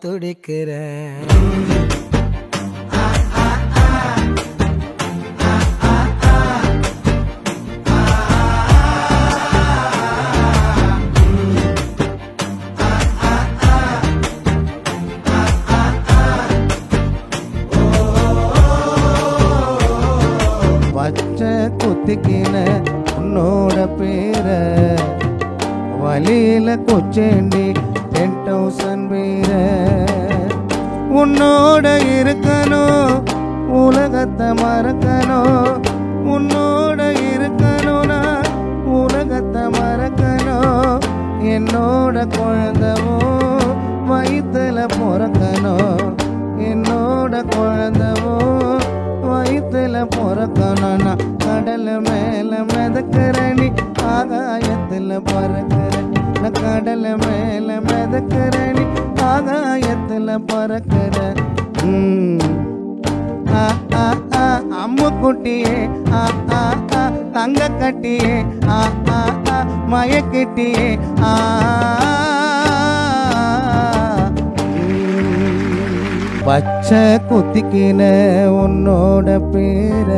துடிக்கிறேன். பச்சை குத்திக்கின உன்னோட பேரை. வழியில கொச்சேண்டி டென் தௌசண்ட் பேர உன்னோட இருக்கணும் உலகத்தை மறக்கணும் உன்னோட இருக்கணும்னா உலகத்தை மறக்கணும் என்னோட குழந்தவோ பிறக்கணும்னா கடல் மேல மிதக்கிறனி ஆகாயத்தில் பறக்கிறேன் நான் கடல் மேல மிதக்கிறனி ஆகாயத்தில் பறக்கிறேன் ம். அம்மு குட்டியே ஆ, ஆ, ஆ, தங்க கட்டியே ஆ, ஆ, ஆ, மயக்கிட்டியே ஆ. பச்சை குத்திக்கின உன்னோட பேர.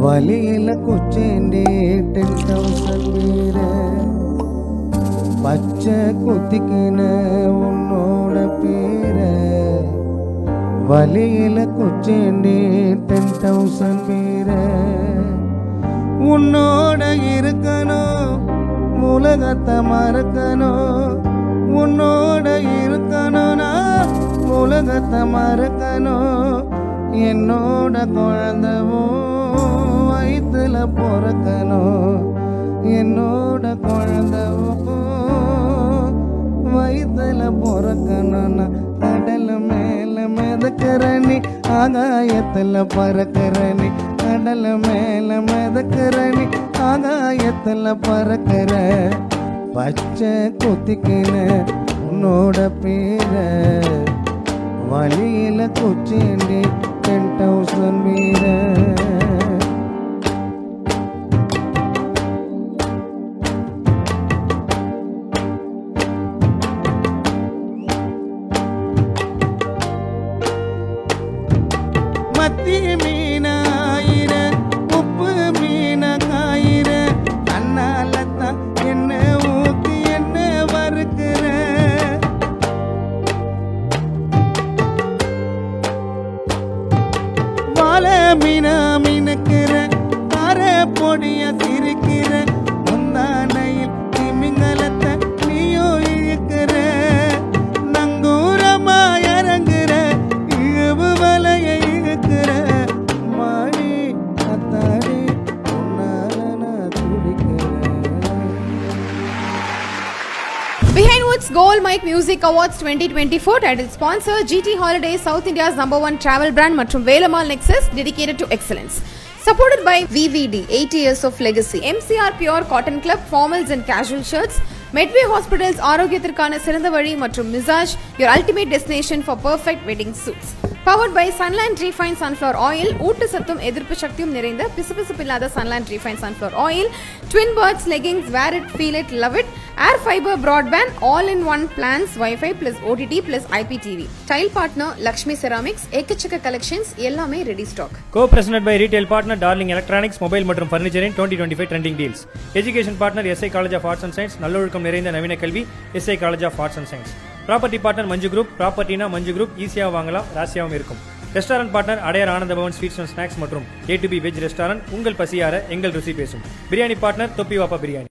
வழியில குச்சேண்டி டென் தௌசண்ட் பேர. பச்சை குத்திக்கின உன்னோட பேர. வழியில குச்சேண்டி டென் தௌசண்ட் பேர. உன்னோட இருக்கணும் உலகத்தை மறக்கணும். உன்னோட இருக்கணும்னா உலகத்தை மறக்கணும். என்னோட குழந்தவும் வயிற்றுல பிறக்கணும். என்னோட குழந்தவும் வயிற்றுல பிறக்கணும்னா கடல் மேல மிதக்கிறனி ஆகாயத்துல பறக்கிறனி கடல் மேல மிதக்கிறனி ஆகாயத்துல பறக்கிற பச்சை குத்திக்கின உன்னோட பேர வழியில குச்சேண்டி பொடிய சிரிக்கிற முந்தானையில் திமிங்கலத்தை நீயோ இழுக்கிற நங்கூரமா இறங்குற இழவு வலைய இழுக்கிற மாடி அத்தாடி உன்னால நான் துடிக்கிறேன் Behind Woods Gold Mike Music Awards 2024 title sponsor GT Holidays South India's number one travel brand மற்றும் Velammal Nexus dedicated to excellence. Supported by VVD 8 years of legacy. MCR Pure Cotton Club, formals and casual shirts. Medway hospitals ஆரோக்கியத்திற்கான சிறந்த வழி மற்றும் மிசாஜ் your ultimate destination for perfect wedding suits powered by Sunland refine sunflower oil ஊட்டு எதிர்ப்பு சக்தியும் நிறைந்த பிசுபிசுப்பில்லாத Sunland refine sunflower oil Twin Birds leggings wear it feel it love it Air Fiber broadband all in one plans wifi plus OTT plus IPTV tile partner Lakshmi ceramics எக்கச்சக்க ஏக்கச்சக்க collections எல்லாமே ready stock co present by retail partner darling electronics mobile மற்றும் ஃபர்னிச்சரின் twenty twenty five trending deals education partner SI college of arts and science நல்லொழுக்கம் நிறைந்த நவீன கல்வி SI college of arts and science property partner Manju group ப்ராப்பர்ட்டினா Manju group ஈஸியாக வாங்கலாம் ராசியாகவும் இருக்கும். Restaurant partner Adyar Ananda Pawan sweets and snacks மற்றும் A to B veg restaurant உங்கள் பசியார எங்கள் ருசி பேசும். பிரியாணி பார்ட்னர் தொப்பி வாப்பா பிரியாணி